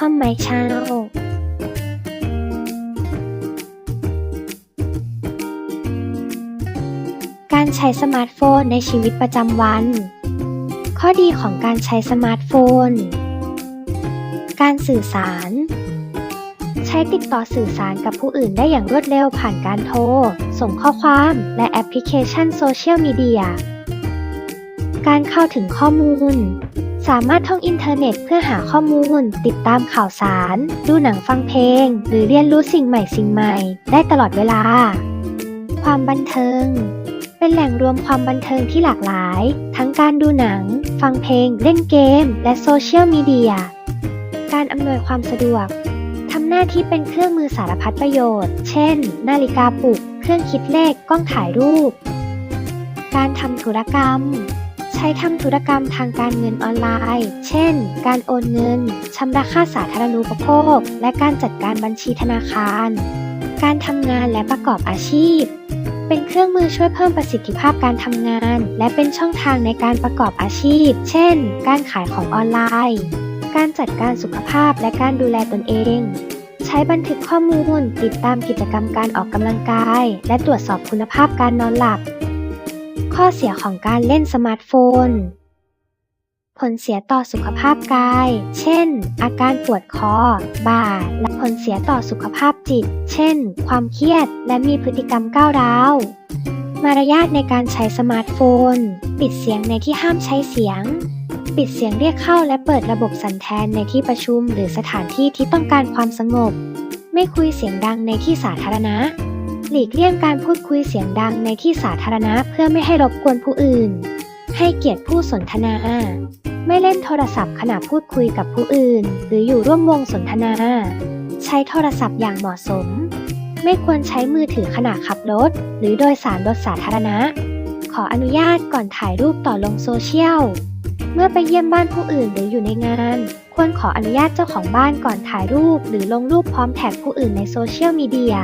Welcome my channel การใช้สมาร์ทโฟนในชีวิตประจำวัน ข้อดีของการใช้สมาร์ทโฟน การสื่อสาร ใช้ติดต่อสื่อสารกับผู้อื่นได้อย่างรวดเร็วผ่านการโทร ส่งข้อความและแอปพลิเคชันโซเชียลมีเดีย การเข้าถึงข้อมูล สามารถท่องอินเทอร์เน็ตเพื่อหาข้อมูล ติดตามข่าวสาร ดูหนังฟังเพลง หรือเรียนรู้สิ่งใหม่สิ่งใหม่ ได้ตลอดเวลา ความบันเทิง เป็นแหล่งรวมความบันเทิงที่หลากหลาย ทั้งการดูหนัง ฟังเพลง เล่นเกม และโซเชียลมีเดีย การอำนวยความสะดวกทำหน้าที่เป็นเครื่องมือสารพัดประโยชน์ เช่น นาฬิกาปลุก เครื่องคิดเลข กล้องถ่ายรูป การทำธุรกรรม ใช้ทำธุรกรรมทางการเงินออนไลน์ เช่น การโอนเงิน ชำระค่าสาธารณูปโภค และการจัดการบัญชีธนาคาร การทำงานและประกอบอาชีพ เป็นเครื่องมือช่วยเพิ่มประสิทธิภาพการทำงาน และเป็นช่องทางในการประกอบอาชีพ เช่น การขายของออนไลน์ การจัดการสุขภาพและการดูแลตนเองใช้บันทึกข้อมูล ติดตามกิจกรรมการออกกำลังกาย และตรวจสอบคุณภาพการนอนหลับ ข้อเสียของการเล่นสมาร์ทโฟน ผลเสียต่อสุขภาพกาย เช่น อาการปวดคอ บ่า และผลเสียต่อสุขภาพจิต เช่น ความเครียด และมีพฤติกรรมก้าวร้าว มารยาทในการใช้สมาร์ทโฟน ปิดเสียงในที่ห้ามใช้เสียง ปิดเสียงเรียกเข้าและเปิดระบบสันแทนในที่ประชุม หรือสถานที่ที่ต้องการความสงบ ไม่คุยเสียงดังในที่สาธารณะ หลีกเลี่ยงการพูดคุยเสียงดังในที่สาธารณะเพื่อไม่ให้รบกวนผู้อื่น ให้เกียรติผู้สนทนา ไม่เล่นโทรศัพท์ขณะพูดคุยกับผู้อื่น หรืออยู่ร่วมวงสนทนา ใช้โทรศัพท์อย่างเหมาะสม ไม่ควรใช้มือถือขณะขับรถ หรือโดยสารรถสาธารณะ ขออนุญาตก่อนถ่ายรูปต่อลงโซเชียล เมื่อไปเยี่ยมบ้านผู้อื่นหรืออยู่ในงาน ควรขออนุญาตเจ้าของบ้านก่อนถ่ายรูป หรือลงรูปพร้อมแท็กผู้อื่นในโซเชียลมีเดีย